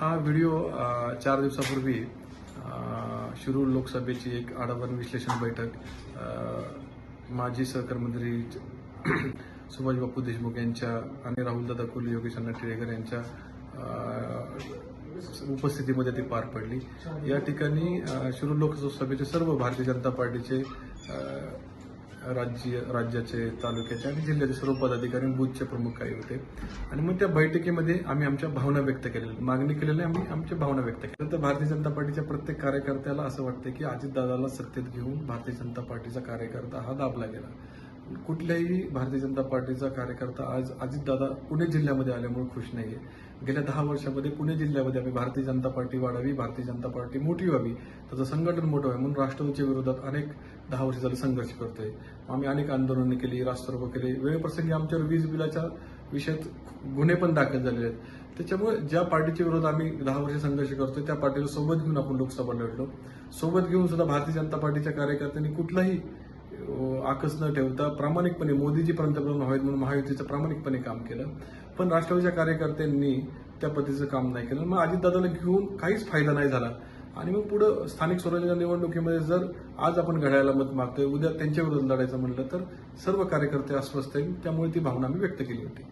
हा व्हिडिओ चार दिवसापूर्वी शिरूर लोकसभेची एक आढावा विश्लेषण बैठक माजी सहकार मंत्री सुभाष बापू देशमुख यांच्या आणि राहुलदादा कुल योगेश अण्णा टिळेकर यांच्या उपस्थितीमध्ये ती पार पडली. या ठिकाणी शिरूर लोकसभेचे सर्व भारतीय जनता पार्टीचे राज्य राज्याचे तालुक्याचे आणि जिल्ह्याचे सर्व पदाधिकारी आणि बूथचे प्रमुख काही होते. आणि मग त्या बैठकीमध्ये आम्ही आमच्या भावना व्यक्त केलेल्या मागणी केलेल्या आम्ही आमच्या भावना व्यक्त केल्या. तर भारतीय जनता पार्टीच्या प्रत्येक कार्यकर्त्याला असं वाटतं की अजितदादाला सत्तेत घेऊन भारतीय जनता पार्टीचा कार्यकर्ता हा दाबला गेला. कुठल्याही भारतीय जनता पार्टीचा कार्यकर्ता आज अजितदादा पुणे जिल्ह्यामध्ये आल्यामुळे खुश आहे गेल्या दहा वर्षामध्ये पुणे जिल्ह्यामध्ये आम्ही भारतीय जनता पार्टी वाढावी भारतीय जनता पार्टी मोठी व्हावी त्याचं संघटन मोठं व्हावं म्हणून राष्ट्रवादीच्या विरोधात अनेक दहा वर्ष झालं संघर्ष करतोय. आम्ही अनेक आंदोलनं केली रास्तारोको केले. वेळप्रसंगी आमच्यावर वीज बिलाच्या विषयात गुन्हे पण दाखल झालेले आहेत. त्याच्यामुळे ज्या पार्टीच्या विरोधात आम्ही दहा वर्ष संघर्ष करतोय त्या पार्टीला सोबत घेऊन आपण लोकसभा लढलो. सोबत घेऊन सुद्धा भारतीय जनता पार्टीच्या कार्यकर्त्यांनी कुठलाही आकस न ठेवता प्रामाणिकपणे मोदीजी पंतप्रधान व्हावेत म्हणून महायुतीचं प्रामाणिकपणे काम केलं. पण राष्ट्रवादीच्या कार्यकर्त्यांनी त्या पद्धतीचं काम नाही केलं. मग अजितदादाला घेऊन काहीच फायदा नाही झाला. आणि मग पुढं स्थानिक स्वराज्य निवडणुकीमध्ये जर आज आपण घड्याळाला मत मागतोय उद्या त्यांच्या विरोधात लढायचं म्हटलं तर सर्व कार्यकर्ते अस्वस्थ आहेत. त्यामुळे ती भावना मी व्यक्त केली होती.